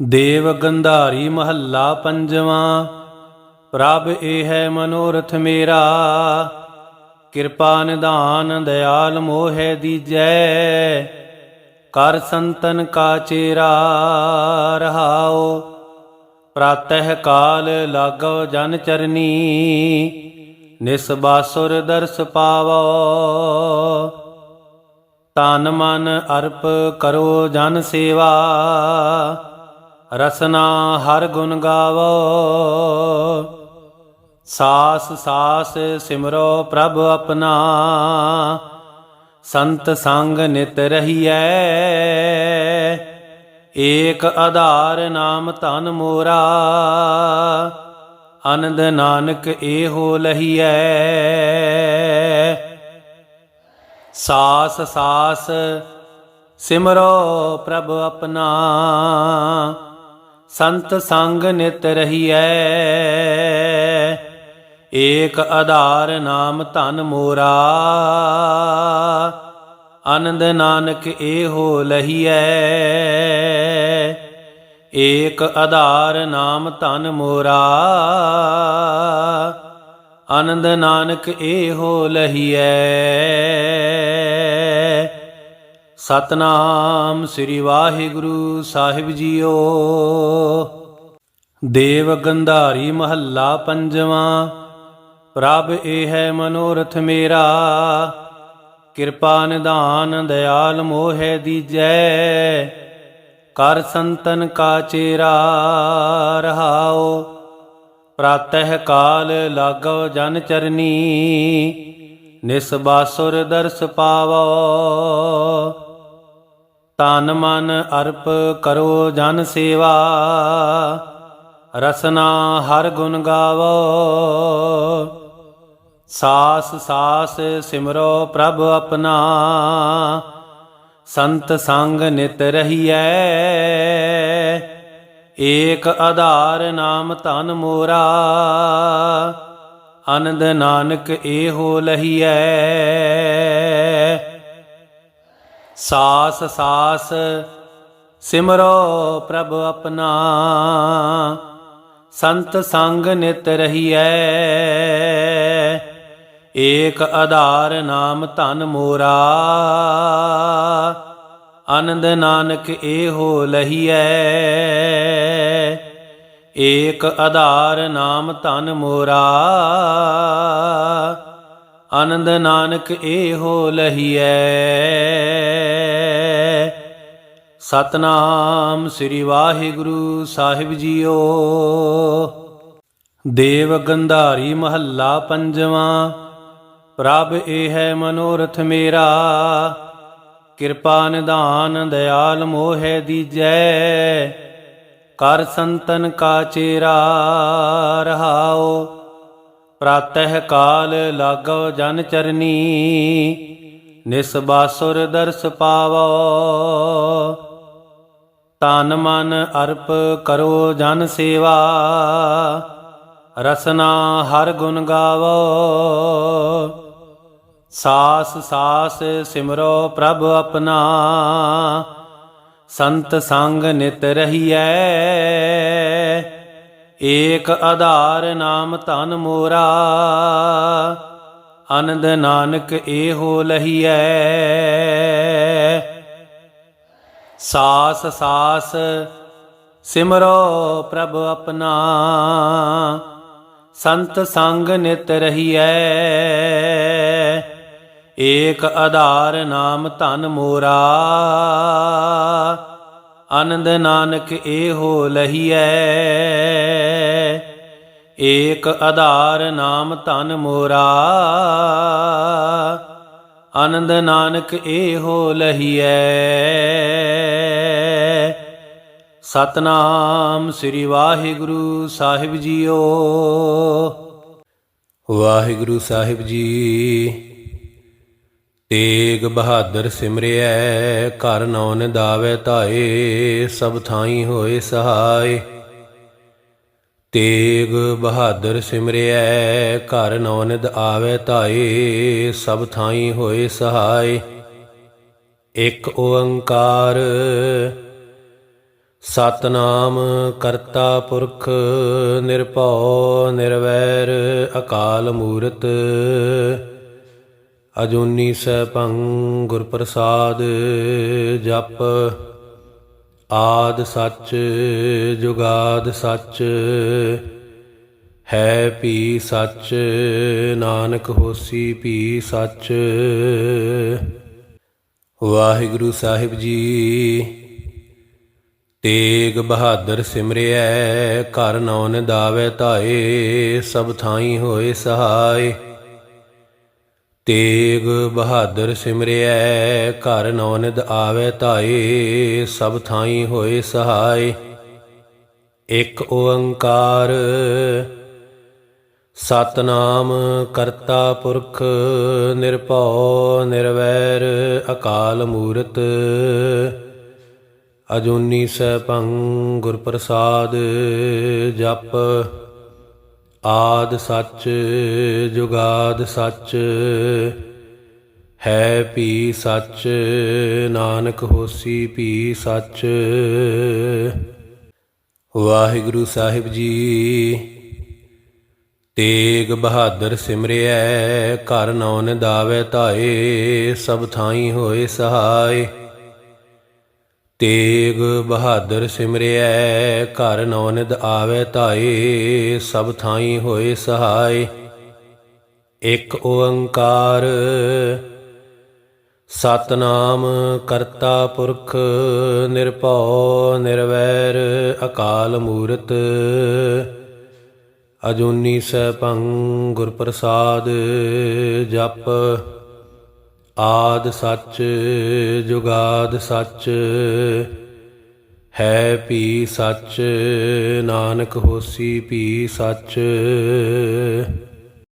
ਦੇਵ ਗੰਧਾਰੀ ਮਹੱਲਾ ਪੰਜਵਾਂ, ਪ੍ਰਭ ਇਹ ਮਨੋਰਥ ਮੇਰਾ। ਕਿਰਪਾ ਨਿਧਾਨ ਦਇਆਲ ਮੋਹਿ ਦੀਜੈ, ਕਰ ਸੰਤਨ ਕਾ ਚੇਰਾ ਰਹਾਓ ਪ੍ਰਾਤਹਿ ਕਾਲ ਲਾਗੋ ਜਨ ਚਰਨੀ ਨਿਸਬਾਸੁਰ ਦਰਸ ਪਾਵੋ। ਤਨ ਮਨ ਅਰਪ ਕਰੋ ਜਨ ਸੇਵਾ ਰਸਨਾ ਹਰ ਗੁਣ ਗਾਵੋ। ਸਾਸ ਸਾਸ ਸਿਮਰੋ ਪ੍ਰਭ ਆਪਣਾ। ਸੰਤ ਸੰਗ ਨਿਤ ਰਹੀਐ। ਏਕ ਆਧਾਰ ਨਾਮ ਧਨ ਮੋਰਾ। ਅਨੰਦ ਨਾਨਕ ਏਹੋ ਲਹੀਐ। ਸਾਸ ਸਾਸ ਸਿਮਰੋ ਪ੍ਰਭ ਆਪਣਾ। ਸੰਤ ਸੰਗ ਨਿਤ ਰਹੀਐ। ਏਕ ਆਧਾਰ ਨਾਮ ਧਨ ਮੋਰਾ। ਆਨੰਦ ਨਾਨਕ ਏਹੋ ਲਹੀਐ। ਏਕ ਆਧਾਰ ਨਾਮ ਧਨ ਮੋਰਾ। ਆਨੰਦ ਨਾਨਕ ਏਹੋ ਲਹੀਐ। ਸਤਨਾਮ ਸ੍ਰੀ ਵਾਹਿਗੁਰੂ ਸਾਹਿਬ ਜੀਓ। ਦੇਵ ਗੰਧਾਰੀ ਮਹੱਲਾ ਪੰਜਵਾਂ, ਪ੍ਰਭ ਇਹ ਹੈ ਮਨੋਰਥ ਮੇਰਾ। ਕਿਰਪਾ ਨਿਧਾਨ ਦਇਆਲ ਮੋਹਿ ਦੀਜੈ, ਕਰ ਸੰਤਨ ਕਾ ਚੇਰਾ ਰਹਾਓ ਪ੍ਰਾਤਹਿ ਕਾਲ ਲਾਗੋ ਜਨ ਚਰਨੀ ਨਿਸਬਾਸੁਰ ਦਰਸ ਪਾਵੋ। ਤਨ ਮਨ ਅਰਪ ਕਰੋ ਜਨ ਸੇਵਾ, ਰਸਨਾ ਹਰ ਗੁਣ ਗਾਵੋ। ਸਾਸ ਸਾਸ ਸਿਮਰੋ ਪ੍ਰਭ ਆਪਣਾ, ਸੰਤ ਸੰਗ ਨਿਤ ਰਹੀਐ। ਏਕ ਆਧਾਰ ਨਾਮ ਧਨ ਮੋਰਾ ਅਨੰਦ ਨਾਨਕ ਏਹੋ ਲਹੀਐ। ਸਾਸ ਸਾਸ ਸਿਮਰੋ ਪ੍ਰਭ ਆਪਣਾ। ਸੰਤ ਸੰਗ ਨਿਤ ਰਹੀਐ। ਏਕ ਆਧਾਰ ਨਾਮ ਧਨ ਮੋਰਾ। ਆਨੰਦ ਨਾਨਕ ਏਹੋ ਲਹੀਐ। ਏਕ ਆਧਾਰ ਨਾਮ ਧਨ ਮੋਰਾ। ਆਨੰਦ ਨਾਨਕ ਏਹੋ ਲਹੀਐ। ਸਤਨਾਮ ਸ੍ਰੀ ਵਾਹਿਗੁਰੂ ਸਾਹਿਬ ਜੀਓ। ਦੇਵ ਗੰਧਾਰੀ ਮਹੱਲਾ ਪੰਜਵਾਂ, ਪ੍ਰਭ ਇਹ ਹੈ ਮਨੋਰਥ ਮੇਰਾ। ਕਿਰਪਾ ਨਿਧਾਨ ਦਇਆਲ ਮੋਹਿ ਦੀਜੈ, ਕਰ ਸੰਤਨ ਕਾ ਚੇਰਾ ਰਹਾਓ ਪ੍ਰਾਤਹਿ ਕਾਲ ਲਾਗੋ ਜਨ ਚਰਨੀ ਨਿਸਬਾਸੁਰ ਦਰਸ ਪਾਵੋ। ਤਨ ਮਨ ਅਰਪ ਕਰੋ ਜਨ ਸੇਵਾ, ਰਸਨਾ ਹਰ ਗੁਣ ਗਾਵੋ। ਸਾਸ ਸਾਸ ਸਿਮਰੋ ਪ੍ਰਭ ਆਪਣਾ, ਸੰਤ ਸੰਗ ਨਿਤ ਰਹੀਐ। ਏਕ ਆਧਾਰ ਨਾਮ ਧਨ ਮੋਰਾ ਅਨੰਦ ਨਾਨਕ ਏਹੋ ਲਹੀਐ। ਸਾਸ ਸਾਸ ਸਿਮਰੋ ਪ੍ਰਭ ਆਪਣਾ। ਸੰਤ ਸੰਗ ਨਿਤ ਰਹੀਐ। ਏਕ ਆਧਾਰ ਨਾਮ ਧਨ ਮੋਰਾ। ਆਨੰਦ ਨਾਨਕ ਏਹੋ ਲਹੀਐ। ਏਕ ਆਧਾਰ ਨਾਮ ਧਨ ਮੋਰਾ। ਆਨੰਦ ਨਾਨਕ ਏਹੋ ਲਹੀਐ। ਸਤਨਾਮ ਸ੍ਰੀ ਵਾਹਿਗੁਰੂ ਸਾਹਿਬ ਜੀਓ। ਵਾਹਿਗੁਰੂ ਸਾਹਿਬ ਜੀ, ਤੇਗ ਬਹਾਦਰ ਸਿਮਰਿਐ, ਘਰ ਨੌਨ ਦਾਵੇ ਧਾਏ, ਸਭ ਥਾਈ ਹੋਏ ਸਹਾਈ ਤੇਗ ਬਹਾਦਰ ਸਿਮਰਿਐ, ਘਰ ਨੌਨਦ ਆਵੇ ਧਾਏ, ਸਭ ਥਾਈ ਹੋਏ ਸਹਾਈ ਇੱਕ ਓੰਕਾਰ, ਸਤਨਾਮ ਕਰਤਾ ਪੁਰਖ, ਨਿਰਭਉ, ਨਿਰਵੈਰ, ਅਕਾਲ ਮੂਰਤ। ਅਜੂਨੀ ਸੈਭੰ ਗੁਰ ਪ੍ਰਸਾਦ ਜਪ। ਆਦ ਸੱਚ, ਜੁਗਾਦ ਸੱਚ, ਹੈ ਪੀ ਸੱਚ, ਨਾਨਕ ਹੋਸੀ ਪੀ ਸੱਚ। ਵਾਹਿਗੁਰੂ ਸਾਹਿਬ ਜੀ, ਤੇਗ ਬਹਾਦਰ ਸਿਮਰਿਐ, ਘਰ ਨੌਨ ਦਾਵੇ ਧਾਏ, ਸਭ ਥਾਈ ਹੋਏ ਸਹਾਈ ਤੇਗ ਬਹਾਦਰ ਸਿਮਰਿਐ, ਘਰ ਨੌਨਦ ਆਵੇ ਧਾਏ, ਸਭ ਥਾਈ ਹੋਏ ਸਹਾਈ ਇੱਕ ਓੰਕਾਰ, ਸਤਨਾਮ ਕਰਤਾ ਪੁਰਖ, ਨਿਰਭਉ ਨਿਰਵੈਰ, ਅਕਾਲ ਮੂਰਤ। ਅਜੂਨੀ ਸੈਭੰ ਗੁਰ ਪ੍ਰਸਾਦ ਜਪ। ਆਦ ਸੱਚ, ਜੁਗਾਦ ਸੱਚ, ਹੈ ਪੀ ਸੱਚ, ਨਾਨਕ ਹੋਸੀ ਪੀ ਸੱਚ। ਵਾਹਿਗੁਰੂ ਸਾਹਿਬ ਜੀ, ਤੇਗ ਬਹਾਦਰ ਸਿਮਰਿਐ, ਘਰ ਨੌਨ ਦਾਵੇ ਧਾਏ, ਸਭ ਥਾਈ ਹੋਏ ਸਹਾਈ ਤੇਗ ਬਹਾਦਰ ਸਿਮਰਿਐ, ਘਰ ਨੌਨਦ ਆਵੇ ਧਾਏ, ਸਭ ਥਾਈ ਹੋਏ ਸਹਾਈ ਇੱਕ ਓੰਕਾਰ, ਸਤਨਾਮ ਕਰਤਾ ਪੁਰਖ, ਨਿਰਭਉ ਨਿਰਵੈਰ ਅਕਾਲ ਮੂਰਤ। ਅਜੂਨੀ ਸੈਭੰ ਗੁਰ ਪ੍ਰਸਾਦ ਜਪ। ਆਦ ਸੱਚ ਜੁਗਾਦ ਸੱਚ ਹੈ ਭੀ ਸੱਚ ਨਾਨਕ ਹੋਸੀ ਭੀ ਸੱਚ।